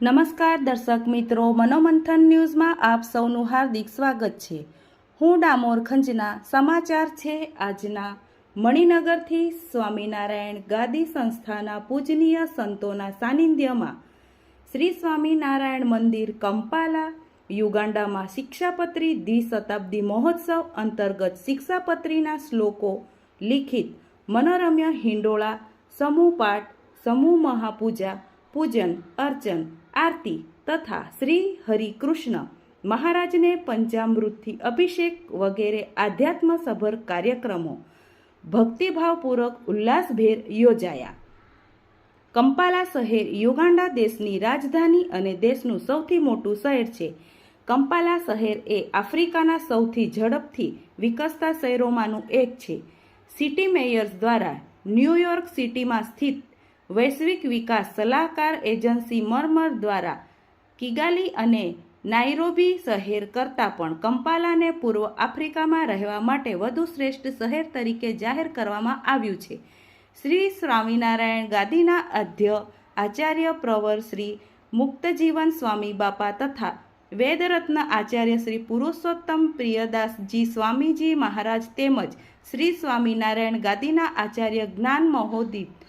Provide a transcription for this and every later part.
નમસ્કાર દર્શક મિત્રો, મનોમંથન ન્યૂઝમાં આપ સૌનું હાર્દિક સ્વાગત છે. હું ડામોર ખંજના, સમાચાર છે આજના. મણિનગરથી સ્વામિનારાયણ ગાદી સંસ્થાના પૂજનીય સંતોના સાનિધ્યમાં શ્રી સ્વામિનારાયણ મંદિર કંપાલા યુગાન્ડામાં શિક્ષાપત્રી દ્વિશતાબ્દી મહોત્સવ અંતર્ગત શિક્ષાપત્રીના શ્લોકો લિખિત, મનોરમ્ય હિંડોળા, સમૂહ પાઠ, સમૂહ મહાપૂજા, પૂજન, અર્ચન આરતી તથા શ્રી હરિકૃષ્ણ મહારાજને પંચામૃતથી અભિષેક વગેરે આધ્યાત્મસભર કાર્યક્રમો ભક્તિભાવપૂર્વક ઉલ્લાસભેર યોજાયા. કંપાલા શહેર યુગાન્ડા દેશની રાજધાની અને દેશનું સૌથી મોટું શહેર છે. કંપાલા શહેર એ આફ્રિકાના સૌથી ઝડપથી વિકસતા શહેરોમાંનું એક છે. સિટી મેયર્સ દ્વારા ન્યૂયોર્ક સિટીમાં સ્થિત વૈશ્વિક વિકાસ સલાહકાર એજન્સી મરમર દ્વારા કિગાલી અને નાઇરોબી શહેર કરતાં પણ કંપાલાને પૂર્વ આફ્રિકામાં રહેવા માટે વધુ શ્રેષ્ઠ શહેર તરીકે જાહેર કરવામાં આવ્યું છે. શ્રી સ્વામિનારાયણ ગાદીના અધ્ય આચાર્ય પ્રવર શ્રી મુક્તજીવન સ્વામી બાપા તથા વેદરત્ન આચાર્ય શ્રી પુરુષોત્તમ પ્રિયદાસજી સ્વામીજી મહારાજ તેમજ શ્રી સ્વામિનારાયણ ગાદીના આચાર્ય જ્ઞાન મહોદિત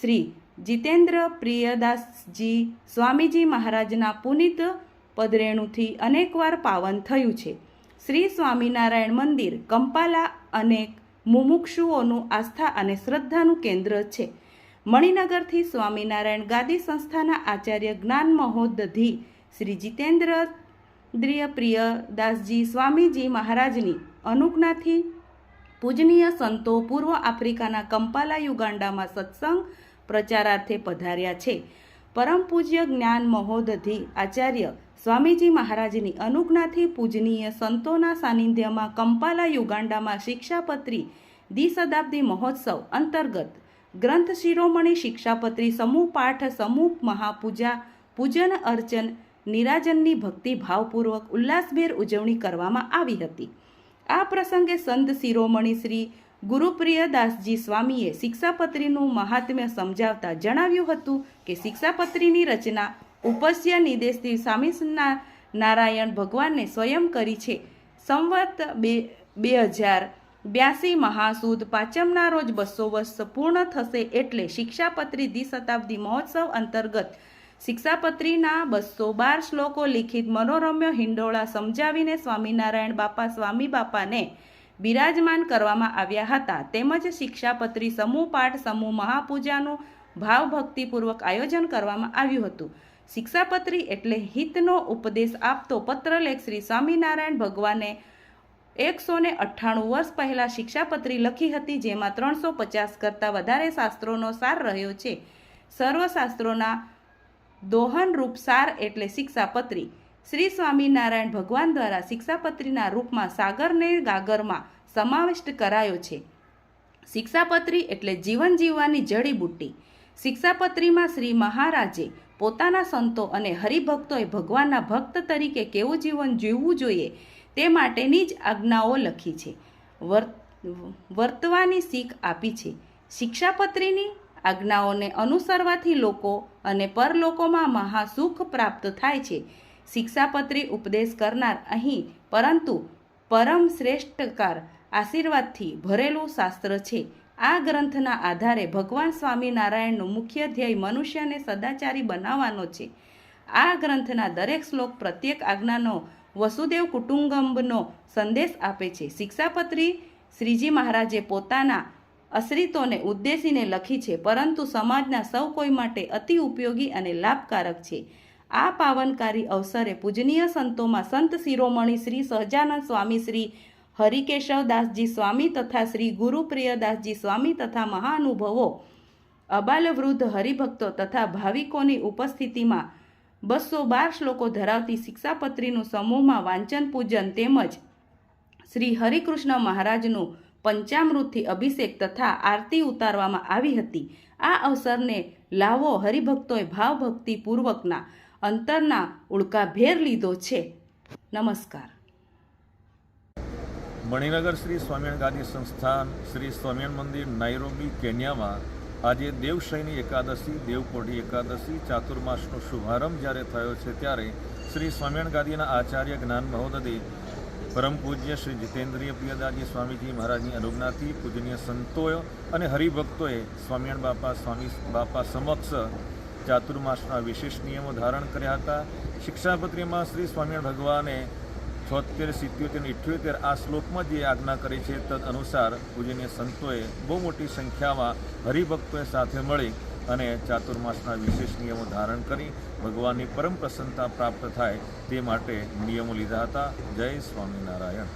શ્રી જીતેન્દ્ર પ્રિયદાસજી સ્વામીજી મહારાજના પુનિત પદરેણુથી અનેકવાર પાવન થયું છે. શ્રી સ્વામિનારાયણ મંદિર, કંપાલા અનેક મુમુક્ષુઓનું આસ્થા અને શ્રદ્ધાનું કેન્દ્ર છે. મણિનગરથી સ્વામિનારાયણ ગાદી સંસ્થાના આચાર્ય જ્ઞાન મહોદધી શ્રી જીતેન્દ્ર દ્રિય પ્રિયદાસજી સ્વામીજી મહારાજની અનુજ્ઞાથી પૂજનીય સંતો પૂર્વ આફ્રિકાના કંપાલા યુગાન્ડામાં સત્સંગ પ્રચારાર્થે પધાર્યા છે. પરમ પૂજ્ય જ્ઞાન મહોદધિ આચાર્ય સ્વામીજી મહારાજની અનુજ્ઞાથી પૂજનીય સંતોના સાનિધ્યમાં કંપાલા યુગાન્ડામાં શિક્ષાપત્રી દ્વિશતાબ્દી મહોત્સવ અંતર્ગત ગ્રંથ શિરોમણી શિક્ષાપત્રી સમૂહ પાઠ સમૂહ મહાપૂજા પૂજન અર્ચન નિરાજનની ભક્તિ ભાવપૂર્વક ઉલ્લાસભેર ઉજવણી કરવામાં આવી હતી. આ પ્રસંગે સંત શિરોમણી શ્રી ગુરુપ્રિયદાસજી સ્વામીએ શિક્ષાપત્રીનું મહાત્મ્ય સમજાવતા જણાવ્યું હતું કે શિક્ષાપત્રીની રચના ઉપસ્ય નિદેશથી સ્વામી નારાયણ ભગવાનને સ્વયં કરી છે. સંવત બે બે હજાર બ્યાસી મહાસુદ પાંચમના રોજ બસો વર્ષ પૂર્ણ થશે એટલે શિક્ષાપત્રી દ્વિશતાબ્દી મહોત્સવ અંતર્ગત શિક્ષાપત્રીના બસો બાર શ્લોકો લિખિત મનોરમ્ય હિંડોળા સમજાવીને સ્વામિનારાયણ બાપા, સ્વામી બાપાને બિરાજમાન કરવામાં આવ્યા હતા. તેમજ શિક્ષાપત્રી, સમૂહ પાઠ, સમૂહ મહાપૂજાનું ભાવભક્તિપૂર્વક આયોજન કરવામાં આવ્યું હતું. શિક્ષાપત્રી એટલે હિતનો ઉપદેશ આપતો પત્રલેખ શ્રી સ્વામિનારાયણ ભગવાને એકસો ને અઠ્ઠાણું વર્ષ પહેલાં શિક્ષાપત્રી લખી હતી, જેમાં ત્રણસો પચાસ કરતાં વધારે શાસ્ત્રોનો સાર રહ્યો છે. સર્વશાસ્ત્રોના દોહનરૂપ સાર એટલે શિક્ષાપત્રી. શ્રી સ્વામિનારાયણ ભગવાન દ્વારા શિક્ષાપત્રીના રૂપમાં સાગરને ગાગરમાં સમાવિષ્ટ કરાયો છે. શિક્ષાપત્રી એટલે જીવન જીવવાની જડીબુટ્ટી શિક્ષાપત્રીમાં શ્રી મહારાજે પોતાના સંતો અને હરિભક્તોએ ભગવાનના ભક્ત તરીકે કેવું જીવન જીવવું જોઈએ તે માટેની જ આજ્ઞાઓ લખી છે. વર્તવાની શીખ આપી છે. શિક્ષાપત્રીની આજ્ઞાઓને અનુસરવાથી લોકો અને પરલોકોમાં મહાસુખ પ્રાપ્ત થાય છે. શિક્ષાપત્રી ઉપદેશ કરનાર અહીં, પરંતુ પરમ શ્રેષ્ઠકાર આશીર્વાદથી ભરેલું શાસ્ત્ર છે. આ ગ્રંથના આધારે ભગવાન સ્વામિનારાયણનું મુખ્ય ધ્યેય મનુષ્યને સદાચારી બનાવવાનો છે. આ ગ્રંથના દરેક શ્લોક પ્રત્યેક આજ્ઞાનો વસુદેવ કુટુંબનો સંદેશ આપે છે. શિક્ષાપત્રી શ્રીજી મહારાજે પોતાના અશ્રિતોને ઉદ્દેશીને લખી છે, પરંતુ સમાજના સૌ કોઈ માટે અતિ ઉપયોગી અને લાભકારક છે. આ પાવનકારી અવસરે પૂજનીય સંતોમાં સંત શિરોમણી શ્રી સહજાનંદ સ્વામી શ્રી હરિકેશવદાસજી સ્વામી તથા શ્રી ગુરુપ્રિયદાસજી સ્વામી તથા મહાનુભવો, અબાલવૃદ્ધ હરિભક્તો તથા ભાવિકોની ઉપસ્થિતિમાં બસો બાર શ્લોકો ધરાવતી શિક્ષાપત્રીનું સમૂહમાં વાંચન, પૂજન તેમજ શ્રી હરિકૃષ્ણ મહારાજનું પંચામૃતથી અભિષેક તથા આરતી ઉતારવામાં આવી હતી. આ અવસરને લાવો હરિભક્તોએ ભાવભક્તિપૂર્વકના અંતરના ઉડકાભેર લીધો છે. નમસ્કાર. મણિનગર શ્રી સ્વામિનારાયણ ગાદી સંસ્થાન શ્રી સ્વામિનારાયણ મંદિર નાઇરોબી કેન્યામાં આજે દેવશયની એકાદશી દેવકોઢી એકાદશી, ચાતુર્માસનો શુભારંભ જ્યારે થયો છે ત્યારે શ્રી સ્વામિનારાયણ ગાદીના આચાર્ય જ્ઞાન મહોદય પરમ પૂજ્ય શ્રી જીતેન્દ્રિય પ્રિયદાસજી સ્વામીજી મહારાજની અનુજ્ઞાથી પૂજનીય સંતોએ અને હરિભક્તોએ સ્વામિનારાયણ બાપા, સ્વામી બાપા સમક્ષ ચાતુર્માસના વિશેષ નિયમો ધારણ કર્યા હતા. શિક્ષાપત્રીમાં શ્રી સ્વામિનારાયણ ભગવાને છોતેર, સિત્યોતેર ઇઠ્યોતેર આ શ્લોકમાં જે આજ્ઞા કરી છે તદ અનુસાર પૂજનીય સંતોએ બહુ મોટી સંખ્યામાં હરિભક્તોએ સાથે મળી અને ચાતુર્માસના વિશેષ નિયમો ધારણ કરી ભગવાનની પરમ પ્રસન્નતા પ્રાપ્ત થાય તે માટે નિયમો લીધા હતા. જય સ્વામિનારાયણ.